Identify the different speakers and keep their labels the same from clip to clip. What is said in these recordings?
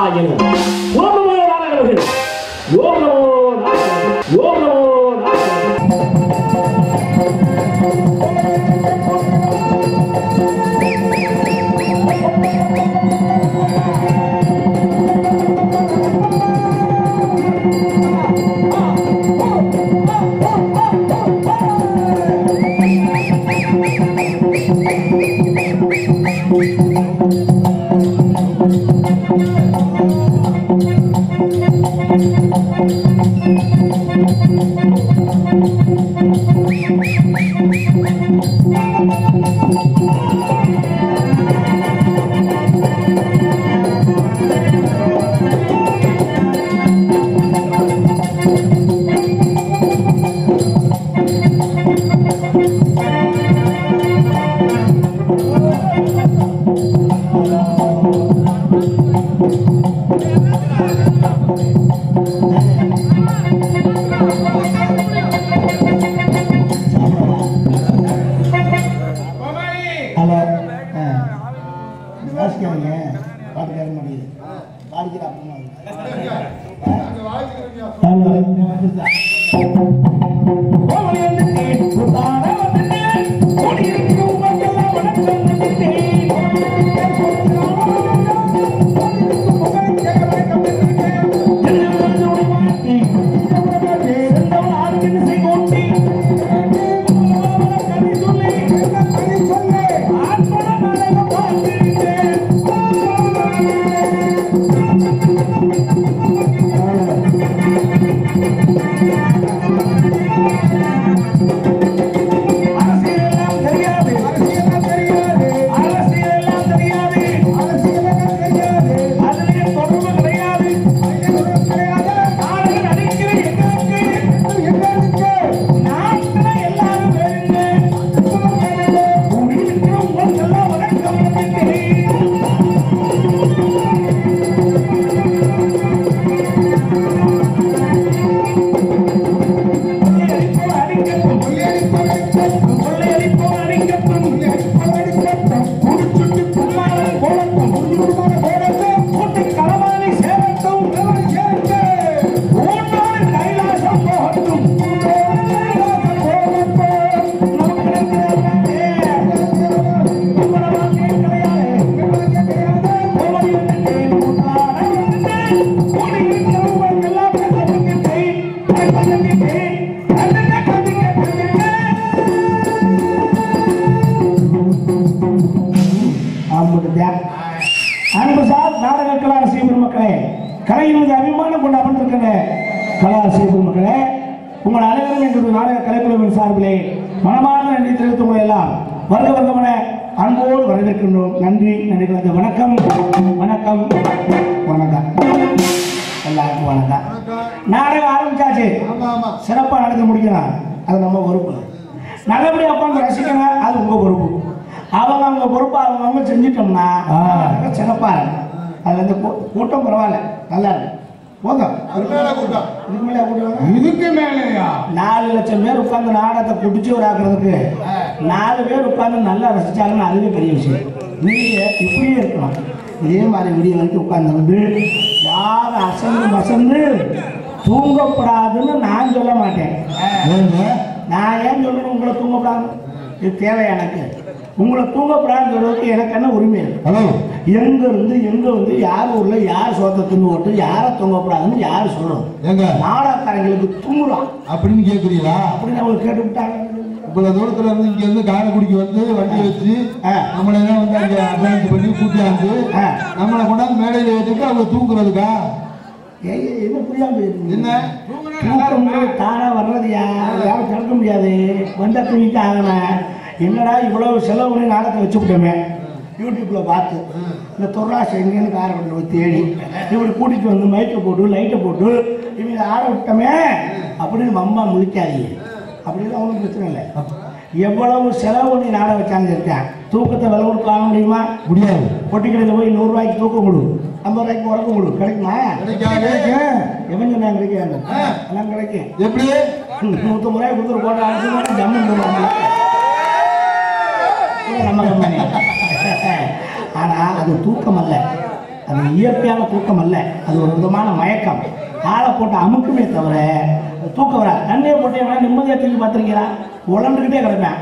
Speaker 1: Oh, Thank you. வணக்கம். வணக்கம். எல்லாருக்கும் வணக்கம். நாடகம் ஆரம்பிச்சாச்சு. சிறப்பாக நடத்தி முடிக்கணும் அது நம்ம பொறுப்பு. நல்லபடியாக உட்காந்து ரசிக்கணும் அது உங்க பொறுப்பு. அவங்க அவங்க பொறுப்பை அவங்க அவங்க செஞ்சிட்டோம்னா நாடகம் சிறப்பா இருக்கும் அதுல இந்த கூட்டம் பரவாயில்ல. நல்லா இருக்கு. போதும். இதுக்கு
Speaker 2: மேலேயா?
Speaker 1: நாலு லட்சம் பேர் உட்கார்ந்து நாடகத்தை குடிச்சு ஒரு ஆக்குறதுக்கு நாலு பேர் உட்கார்ந்து நல்லா ரசிச்சாங்கன்னா அதுவே பெரிய விஷயம். நீங்க இப்படியே இருக்கணும் இதே மாதிரி விடிய வரைக்கும் உட்கார்ந்து யாரும் அசந்து மசந்து தூங்கப்படாதுன்னு நான் சொல்ல மாட்டேன். நான் ஏன் சொல்லணும் உங்களை தூங்கப்படாது இது தேவை எனக்கு. உங்களை தூங்கப்படாதுன்னு சொல்றதுக்கு எனக்கு என்ன உரிமை எங்க இருந்து எங்க வந்து யார் ஊர்ல யார் சோத்தை தின்னு ஓட்டு யாரை தூங்கப்படாதுன்னு யார் சொல்றது
Speaker 2: ஏங்க.
Speaker 1: நாடகக்காரங்களுக்கு தூங்குறான்
Speaker 2: அப்படின்னு கேக்குறீங்களா?
Speaker 1: அப்படின்னு அவங்க கேட்டு விட்டாங்க
Speaker 2: இவ்வளவு தூரத்துல இருந்து இங்க இருந்து காரைக்குடிக்கு வந்து வண்டி வச்சு
Speaker 1: ஆ.
Speaker 2: நம்மள எல்லாம் வந்து அங்க அட்வான்ஸ் பண்ணி கூட்டியாந்து
Speaker 1: ஆ. நம்மளை
Speaker 2: கொண்டாந்து மேடையில ஏற்றிட்டு அவங்க தூக்குறதுக்கா
Speaker 1: என்ன தானா வர்றதுயா? யாரும் தடுக்க முடியாது. வந்த தூங்கிட்டு ஆகணும். என்னடா இவ்வளவு செலவு பண்ணி நாடகத்தை வச்சு விட்டோமே யூடியூப்ல பார்த்து. இந்த தொர்ராசை எங்கேன்னு காரை போய் தேடி இப்படி கூட்டிட்டு வந்து மைக்கை போட்டு லைட்டை போட்டு இவங்க ஆட விட்டோமே? அப்படின்னு மம்மா முழிக்காதீங்க. அப்படின்னு அவனுக்கு பிரச்சனை இல்லை. எவ்வளவு செலவு பண்ணி நாட வச்சாங்க இருக்கேன் தூக்கத்தை விலை கொடுக்க வாங்க முடியுமா?
Speaker 2: முடியாது.
Speaker 1: பொட்டிக்கடையில் போய் நூறுரூவாய்க்கு தூக்கம் கொடு. ஐம்பது ரூபாய்க்கு உறக்கம் கொடு. கிடைக்குமா. எவன் சொன்னா கிடைக்காது? எல்லாம் கிடைக்கும்.
Speaker 2: எப்படி?
Speaker 1: நூற்றம்பது ரூபாய் கொடுத்துரு போட்டு அடிச்சு ஜம்மு போடுவாங்க நம்ம கம்பெனி. ஆனால் அது தூக்கம் அல்ல. அது இயற்கையான தூக்கம் அல்ல. அது ஒரு விதமான மயக்கம். ஆளை போட்டு அமுக்குமே தவிர தூக்கம் வர தண்ணியை போட்டு எவனா நிம்மதியாக தூக்கி பார்த்துருக்கீங்களா உழண்டுக்கிட்டே கிடப்பேன்.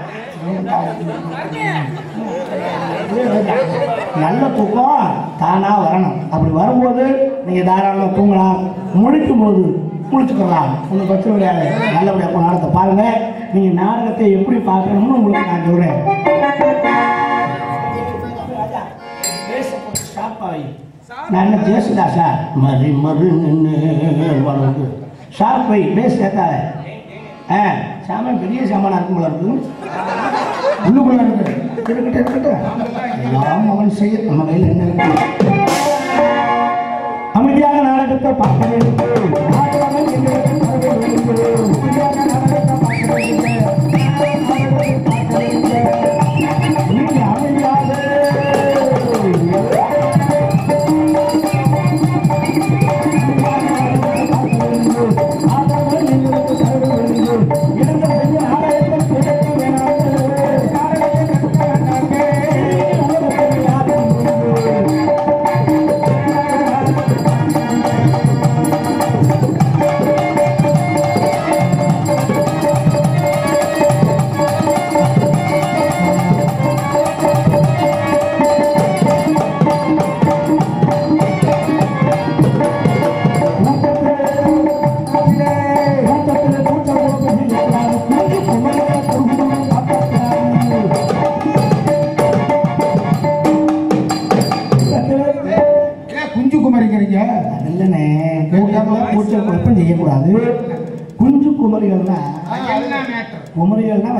Speaker 1: நல்ல தூக்கம் தானா வரணும். அப்படி வரும்போது நீங்க தாராளமாக தூங்கலாம். முழிக்கும் போது முழிச்சுக்கலாம் ஒன்றும் பிரச்சனை கிடையாது. நல்லபடியாக இப்போ நாடகத்தை பாருங்க. நீங்க நாடகத்தை எப்படி பார்க்கணும்னு உங்களுக்கு நான் சொல்றேன். நான் என்ன பேசுதா சார் மறு மறு நின்று ஷார்ப் வை பேஸ் கேட்காத ஆ சாமான் பெரிய சாமானா இருக்கும் போல இருக்கு. உள்ளுக்குள்ள இருக்கு. இருக்கட்டும் இருக்கட்டும் எல்லாம் அவன் செய்ய நம்ம கையில் என்ன இருக்கு? அமைதியாக நாடகத்தை பார்க்க வேண்டும்.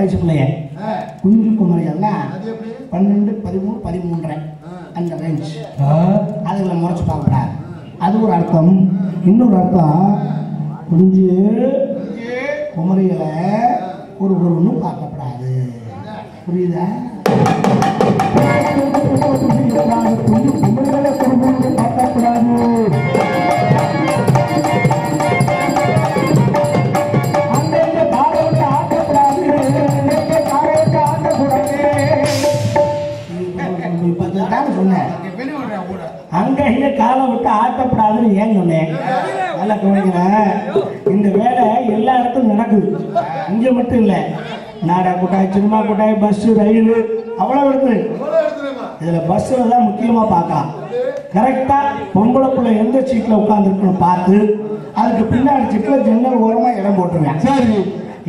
Speaker 1: வயசு பிள்ளைய. குஞ்சு குமரிகள்னா பன்னெண்டு பதிமூணு பதிமூன்றரை. அந்த ரேஞ்ச் அதுகளை முறைச்சு பார்க்கக்கூடாது அது ஒரு அர்த்தம். இன்னொரு அர்த்தம். குஞ்சு குமரிகளை ஒரு ஒன்று பார்க்கப்படாது. புரியுதா? குஞ்சு குமரிகளை ஒரு காலை விட்டு ஆட்டப்படாதுன்னு ஏன் சொன்னேன்? நல்லா கவனிக்கிறேன் இந்த வேலை எல்லா இடத்துலும் நடக்குது. இங்க மட்டும் இல்ல. நாடா கூட்டாய் சினிமா கூட்டாய் பஸ் ரயில் அவ்வளவு இருக்குது இதுல பஸ்ல தான் முக்கியமா பார்க்கலாம் கரெக்டா பொம்பளை பிள்ளை எந்த சீட்ல உட்காந்துருக்கணும் பார்த்து அதுக்கு பின்னாடி சீட்ல ஜன்னல் ஓரமா இடம் போட்டுருவேன்.
Speaker 2: சரி.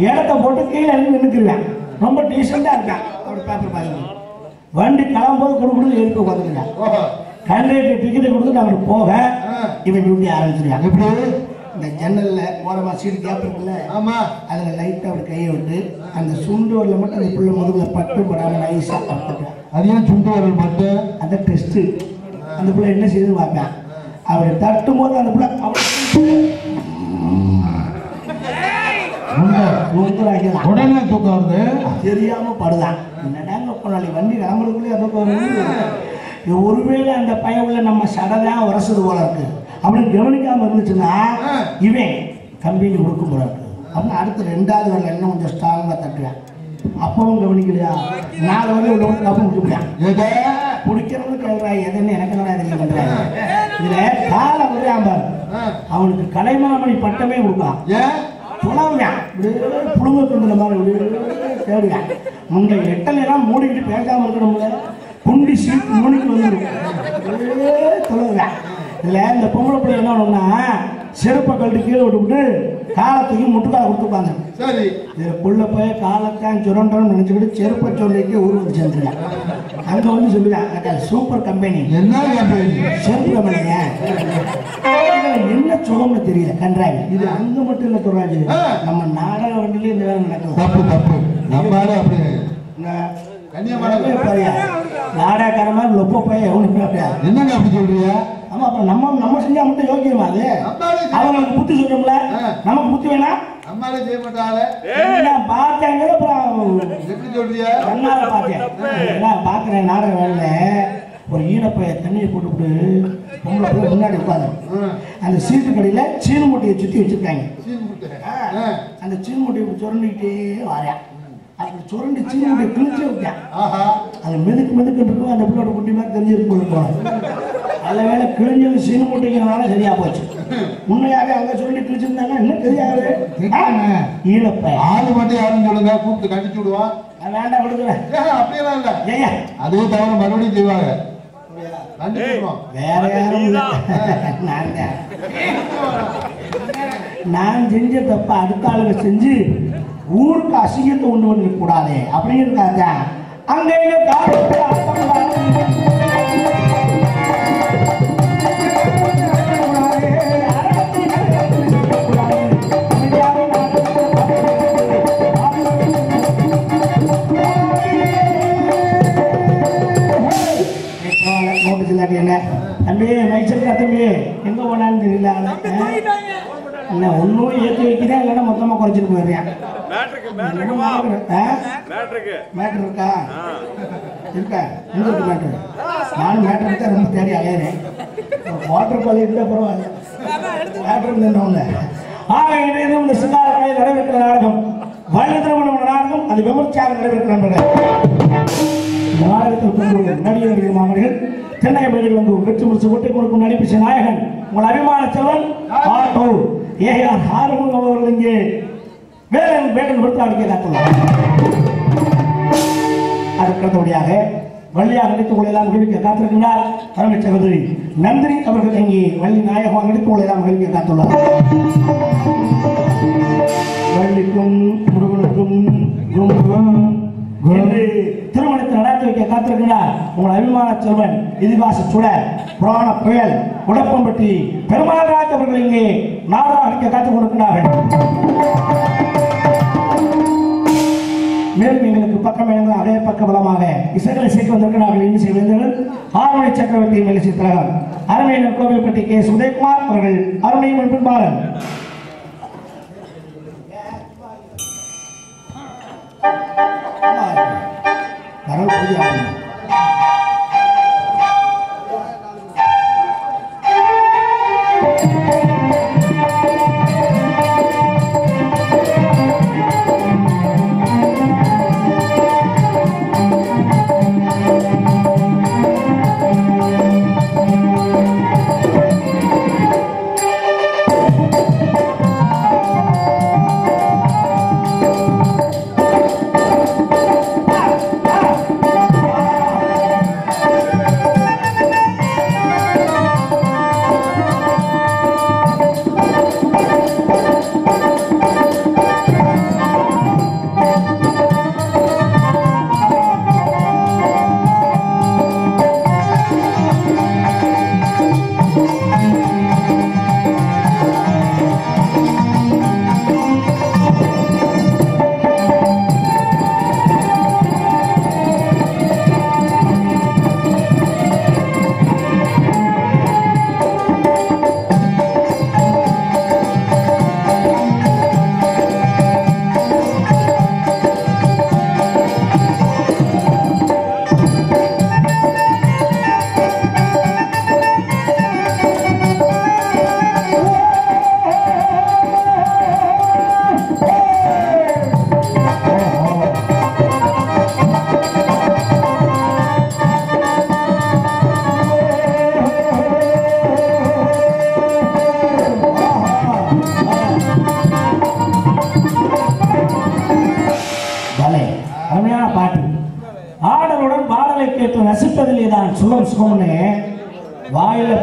Speaker 1: இடத்த போட்டு கீழே இருந்து நின்றுக்குருவேன் ரொம்ப டீசெண்டா இருக்கான் அப்படி பேப்பர் பாருங்க. வண்டி கிளம்பும்போது கொடுக்கணும் எதுக்கு உட்காந்துருக்கேன்
Speaker 2: ஓஹோ
Speaker 1: கண்டக்டர் டிக்கெட் கொடுத்து நாங்கள் போக. இவன் டியூட்டி ஆரம்பிச்சிருக்கான்.
Speaker 2: எப்படி?
Speaker 1: இந்த ஜன்னல்ல ஓரமா சீட் கேப் இருக்குல்ல?
Speaker 2: ஆமா.
Speaker 1: அதுல லைட்டா அப்படி கையை விட்டு அந்த சுண்டு வரல மட்டும் அந்த புள்ள முதுகுல பட்டு படாம நைஸா பட்டுட்டான்
Speaker 2: அது ஏன் சுண்டு வரல் மட்டும்
Speaker 1: அந்த டெஸ்ட் அந்த புள்ள என்ன செய்யுது பார்ப்பேன் அப்படி தட்டும் போது அந்த புள்ள
Speaker 2: உடனே தூக்கம் வருது.
Speaker 1: தெரியாம படுதான். என்னடாங்க போனாலே வண்டி அதுக்கு வருது ஒருவேளை அந்த பயவுல நம்ம சடதான் உரசுது போல இருக்கு. அப்படின்னு கவனிக்காம இருந்துச்சுன்னா இவன் கம்பெனி கொடுக்கும் போல இருக்கு அப்படின்னு அடுத்து ரெண்டாவது வரல இன்னும் கொஞ்சம் ஸ்ட்ராங்கா தட்டுவேன். அப்பவும் கவனிக்கலையா? நாலு வரை கப்பம் கொடுத்துருக்கான்
Speaker 2: எதை?
Speaker 1: பிடிக்கிறவங்க கேட்குறா எதுன்னு எனக்கு என்ன தெரிய பண்றேன் இதுல காலை விடுறான் பாரு. அவனுக்கு கலைமாமணி பட்டமே கொடுக்கலாம் புலவுவேன் புழுங்க மாதிரி தேடுவேன். முண்டை எட்டலாம் மூடிக்கிட்டு பேசாம இருக்கணும்ல. குண்டி வந்துடும் அப்படியே தொழுவேன் இல்லை இந்த பொம்பளை பிள்ளை என்ன பண்ணும்னா செருப்பை கழட்டி கீழே விட்டுவிட்டு காலத்துக்கு முட்டுக்கால கொடுத்து உட்காந்து
Speaker 2: சரி.
Speaker 1: இதில் புள்ள போய் காலத்தான் சுரண்டோன்னு நினச்சிக்கிட்டு செருப்பை சொல்லிக்கு ஊர் வந்து சேர்ந்துருவேன் அங்கே வந்து சொல்லுவேன் சூப்பர் கம்பெனி.
Speaker 2: என்ன கம்பெனி?
Speaker 1: செருப்பு கம்பெனிங்க. என்ன சுகம்னு தெரியல கன்றாவி. இது அங்க மட்டும் இல்ல துறாஜி நம்ம நாடக வண்டியிலே இந்த வேலை நடக்குது
Speaker 2: தப்பு தப்பு. நம்மளால அப்படி.
Speaker 1: நான் மாதிரி லொப்ப போய் எவனுக்கு
Speaker 2: என்னங்க அப்படி சொல்றீங்க?
Speaker 1: ஆமா அப்புறம் நம்ம நம்ம செஞ்சா மட்டும் யோக்கியமா அது? அவங்களுக்கு புத்தி சொல்றோம்ல. நமக்கு புத்தி வேணாம்
Speaker 2: நம்மளால செய்ய மாட்டாளே
Speaker 1: நான் பார்த்தேங்க அப்புறம்
Speaker 2: எப்படி சொல்றியா
Speaker 1: கண்ணால பார்த்தேன் எல்லாம் பார்க்குறேன் நாடக வேலையில ஒரு ஈனப்பைய தண்ணியை போட்டுவிட்டு பொம்பளை போய் முன்னாடி உட்காந்து. அந்த சீட்டு கடையில் சீனு மூட்டையை சுற்றி வச்சிருக்காங்க. அந்த சீன் மூட்டையை சுரண்டிக்கிட்டே வரேன். அப்படி சுரண்டி சீன் மூட்டையை கிழிச்சு
Speaker 2: ஆஹா.
Speaker 1: அது மெதுக்கு மெதுக்கு இருக்கும் அந்த பிள்ளோட குட்டி மாதிரி தெரிஞ்சிருக்கும் நல்ல வேலை கிழிஞ்சது சீனு முட்டைக்கிறனால சரியா போச்சு. உண்மையாவே அங்க சொல்லி கிழிச்சிருந்தாங்க இன்னும் தெரியாது. ஈழப்ப.
Speaker 2: ஆளு மட்டும் யாருன்னு சொல்லுங்க. கூப்பிட்டு கண்டிச்சு விடுவான்
Speaker 1: நான் வேண்டாம் விடுக்கிறேன்
Speaker 2: ஏன் அப்படியெல்லாம் இல்ல.
Speaker 1: ஏய்யா
Speaker 2: அதே தவிர மறுபடியும் செய்வாங்க.
Speaker 1: வேற யாரும். நான். நான் செஞ்ச தப்ப அடுத்த ஆளுங்க செஞ்சு ஊருக்கு அசிங்கத்தை உண்டு பண்ணி அப்படின்னு அப்படிங்கிறதுக்காக அங்க எங்க போனான்னு தெரியல. என்ன ஒன்றும் ஏற்றி வைக்கிறேன் இல்லைன்னா மொத்தமாக குறைச்சிட்டு போயிடுறேன் மேட்ரு? இருக்கா? இருக்கா? எங்க இருக்கு மேட்ரு? நானும் மேட்ரு இருக்கா ரொம்ப தேடி அலையிறேன். வாட்டர் பால் இருந்தால் பரவாயில்ல. மேட்ரு இருந்தோம்ல ஆக இன்றைய இந்த சிங்கார கலையில் நடைபெற்ற நாடகம் வருட திருமணம் நாடகம் அது விமர்சையாக நடைபெற்ற நண்பர்கள். இந்த நாடகத்தில் நடிகர் நடிகர் மாமனிகள் தென்னக பகுதியில் வந்து வெற்றி முடிச்சு ஒட்டி கொடுக்கும் நடிப்பிச்ச நாயகன் உங்கள் அபிமான செல்வன் ஆட்டோ. ஏஆர் ஆறுமுகம் அவர்கள் இங்கே வேலன் வேடன் விருத்தாடிக்க காத்துள்ளார். அதற்கு அடுத்தபடியாக வள்ளியாக நடித்து கொள்ளலாம் மகிழ்விக்க காத்திருக்கிறார் தலைமைச் சகோதரி நந்தினி அவர்கள் இங்கே வள்ளி நாயகம் நடித்து எல்லாம் விடுவிக்க காத்துள்ளார். வள்ளிக்கும் முருகனுக்கும் கும்பும் என்று திருமணத்தை நடத்தி வைக்க காத்திருக்கிறார் உங்கள் அபிமான செல்வன் இதிகாச சுட புராண புயல் உடப்பம்பட்டி பெருமாள்ராஜ் அவர்கள் இங்கே நாடகம் அளிக்க காத்துக் கொடுக்கிறார்கள் மேலும் எங்களுக்கு பக்கம் இழந்த அதே பக்க பலமாக இசைகளை சேர்க்க வந்திருக்கிறார்கள். என்று செய்வீர்கள் ஆறுமணி சக்கரவர்த்தி மெலிசி தலைவர் அருமையினர் கோவில்பட்டி கே. சுதயகுமார் அவர்கள் அருமையின் பின்பாளர் Yeah.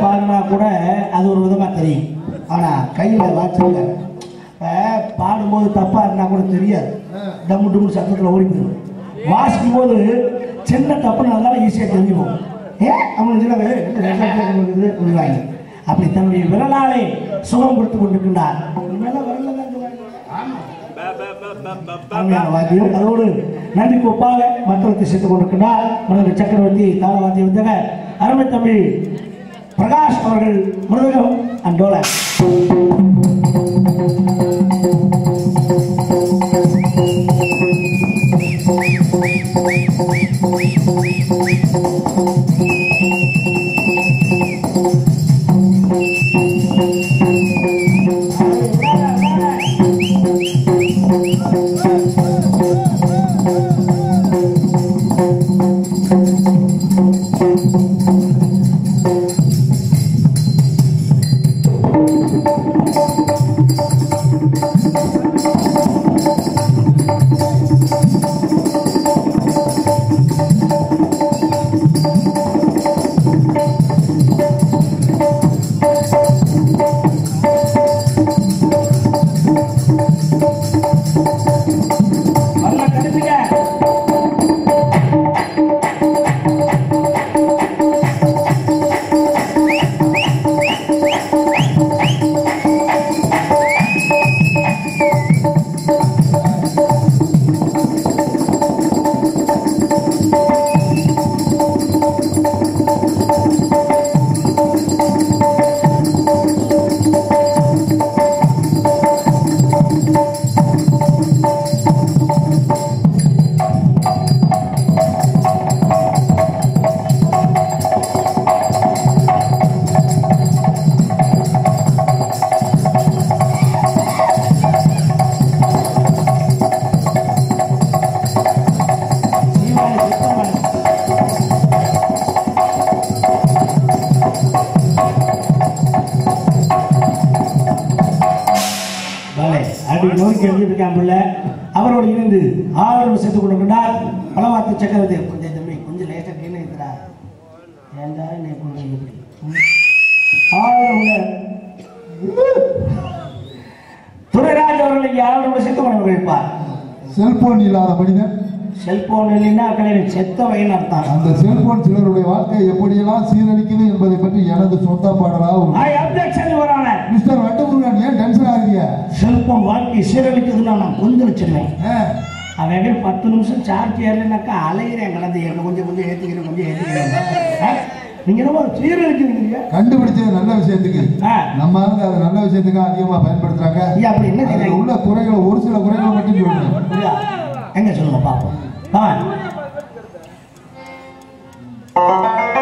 Speaker 1: பாடினா கூட அது ஒரு விதமா தெரியும். ஆனால் கையில் வாட்சில பாடும்போது தப்பாக இருந்தால் கூட தெரியாது. டம்மு டம்மு சத்தத்துல ஓடி போயிடும். வாசிக்கும் போது சின்ன தப்பு இருந்தாலும் ஈஸியா தெரிஞ்சு போகும் ஏன் அவங்க சொன்னாங்க, அப்படி தன்னுடைய விரலாலே சுகம் கொடுத்து கொண்டிருக்கின்றார். மேல விரல்ல தான் சொல்றாங்க. அருமையான வாத்தியம் அதோடு நன்றிக்கு ஒப்பாக மற்றவத்தை சேர்த்துக் கொண்டிருக்கிறார் மனது சக்கரவர்த்தி தாளவாத்திய வித்தகர் அருமை Tamil Prakash por el Murillo Andola. Thank. நோக்கி எழுதியிருக்கான் பிள்ளை. அவரோடு இணைந்து ஆளுநர் சேர்த்து கொண்டிருக்கிறார் பலவாத்து சக்கரவர்த்தி கொஞ்சம் தம்பி கொஞ்சம் லேசாக கீழே இருக்கிறா. ஏண்டா என்னை கொண்டு. ஆளுநர் துரைராஜ் அவர்கள் ஆளுநர் சேர்த்து கொண்டு வைப்பார்.
Speaker 2: செல்போன் இல்லாத மனிதன்.
Speaker 1: செல்போன் இல்லைன்னா கலைஞர் செத்த வகைன்னு அர்த்தம்.
Speaker 2: அந்த செல்போன் சிலருடைய வாழ்க்கையை எப்படியெல்லாம் சீரழிக்குது என்பதை பற்றி எனது சொந்த பாடலாக மிஸ்டர்
Speaker 1: செல்போன் வாழ்க்கையை சீரழிக்குதுன்னா நான் கொஞ்சம் வச்சிருவேன். அவன் பத்து நிமிஷம் சார்ஜ் ஏறலைனாக்கா அலைகிறேன் கடந்து ஏறல கொஞ்சம் கொஞ்சம் ஏற்றிக்கிறேன் கொஞ்சம் ஏற்றிக்கிறேன் நீங்கள் ரொம்ப சீரழிக்கிறீங்க.
Speaker 2: கண்டுபிடிச்சது நல்ல விஷயத்துக்கு. நம்ம இருந்து அது நல்ல விஷயத்துக்கு அதிகமாக பயன்படுத்துறாங்க.
Speaker 1: அப்படி என்ன
Speaker 2: உள்ள குறைகளை ஒரு சில குறைகளை மட்டும்
Speaker 1: சொல்லுங்க எங்க சொல்லுங்க பார்ப்போம் ஆ